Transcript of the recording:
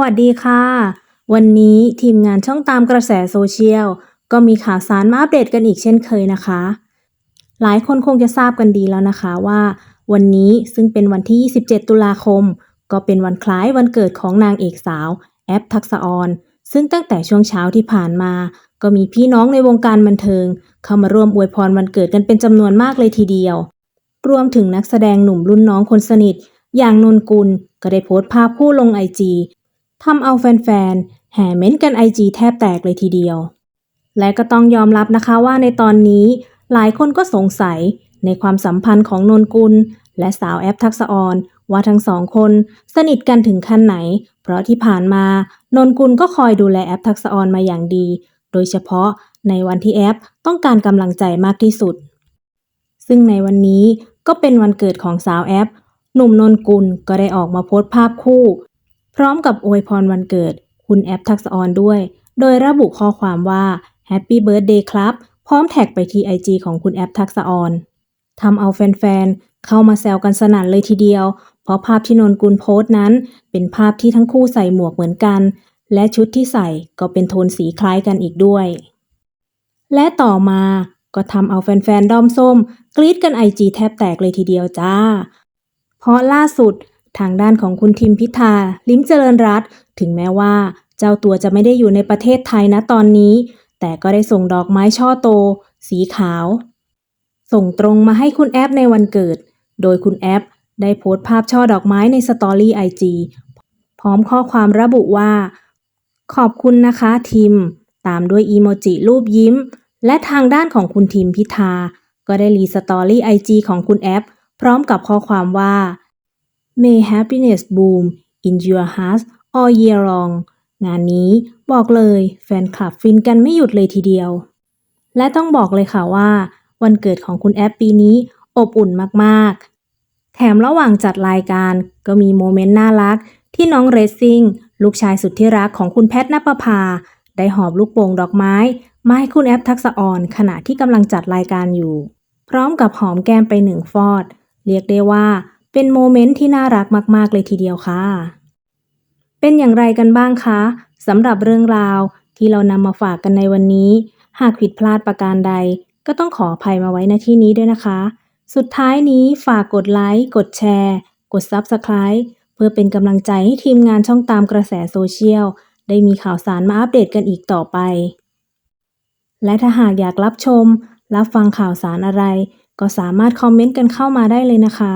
วัสดีค่ะ วันนี้ทีมงานช่องตามกระแสโซเชียล ก็มีข่าวสารมาอัปเดตกันอีกเช่นเคยนะคะ หลายคนคงจะทราบกันดีแล้วนะคะว่า วันนี้ซึ่งเป็นวันที่ 27 ตุลาคม ก็เป็นวันคล้ายวันเกิดของนางเอกสาว แอปทักษออน ซึ่งตั้งแต่ช่วงเช้าที่ผ่านมา ก็มีพี่น้องในวงการบันเทิง เข้ามาร่วมอวยพรวันเกิดกันเป็นจำนวนมากเลยทีเดียว รวมถึงนักแสดงหนุ่มรุ่นน้องคนสนิทอย่างนนกุลก็ได้โพสต์ภาพคู่ลงไอจี ทำเอาแฟนๆ แห่เม้นกันไอจีแทบแตกเลยทีเดียว และก็ต้องยอมรับนะคะว่าในตอนนี้หลายคนก็สงสัยในความสัมพันธ์ของนนกุล และสาวแอปทักษออนว่าทั้งสองคนสนิทกันถึงขั้นไหน เพราะที่ผ่านมานนกุลก็คอยดูแลแอปทักษออนมาอย่างดี โดยเฉพาะในวันที่แอปต้องการกำลังใจมากที่สุด ซึ่งในวันนี้ก็เป็นวันเกิดของสาวแอป หนุ่มนนกุลก็ได้ออกมาโพสต์ภาพคู่ พร้อมกับอวยพรวันเกิด คุณแอปทักษออนด้วย โดยระบุข้อความว่า Happy Birthday ครับ พร้อมแท็กไปที่ IG ของคุณแอปทักษออนทำเอาแฟนๆ เข้ามาแซวกันสนั่นเลยทีเดียว เพราะภาพที่นนกุลโพสต์นั้น เป็นภาพที่ทั้งคู่ใส่หมวกเหมือนกัน และชุดที่ใส่ก็เป็นโทนสีคล้ายกันอีกด้วย และต่อมาก็ทำเอาแฟนๆ ด้อมส้ม กรี๊ดกันไอจีแทบแตกเลยทีเดียวจ้า เพราะล่าสุด ทางด้านของคุณทิมพิธา ลิ้มเจริญรัตถึงแม้ว่า เจ้าตัวจะไม่ได้อยู่ในประเทศไทยนะตอนนี้ แต่ก็ได้ส่งดอกไม้ช่อโต สีขาว ส่งตรงมาให้คุณแอปในวันเกิด โดยคุณแอปได้โพสต์ภาพช่อดอกไม้ในสตอรี่ไอจีพร้อมข้อความระบุว่า ขอบคุณนะคะทิม ตามด้วยอีโมจิรูปยิ้ม และทางด้านของคุณทิมพิธา ก็ได้รีสตอรี่ไอจีของคุณแอปพร้อมกับข้อความว่า May happiness bloom in your heart all year long งานนี้บอกเลยแฟนคลับฟินกันไม่หยุดเลยทีเดียว และต้องบอกเลยค่ะว่า วันเกิดของคุณแอปปีนี้อบอุ่นมากๆ แถมระหว่างจัดรายการก็มีโมเมนต์น่ารัก ที่น้องเรซซิ่งลูกชายสุดที่รักของคุณแพทณปภา ได้หอบลูกโป่งดอกไม้มาให้คุณแอปทักษะออนขณะที่กำลังจัดรายการอยู่ พร้อมกับหอมแก้มไปหนึ่งฟอด เรียกได้ว่า เป็นโมเมนต์ที่น่ารักมากๆเลยทีเดียวค่ะ เป็นอย่างไรกันบ้างคะสำหรับเรื่องราวที่เรานำมาฝากกันในวันนี้ หากผิดพลาดประการใด ก็ต้องขออภัยมาไว้ณที่นี้ด้วยนะคะ สุดท้ายนี้ฝากกดไลค์ กดแชร์ กด Subscribe เพื่อเป็นกำลังใจให้ทีมงานช่องตามกระแสโซเชียลได้มีข่าวสารมาอัปเดตกันอีกต่อไป และถ้าหากอยากรับชม รับฟังข่าวสารอะไร ก็สามารถคอมเมนต์กันเข้ามาได้เลยนะคะ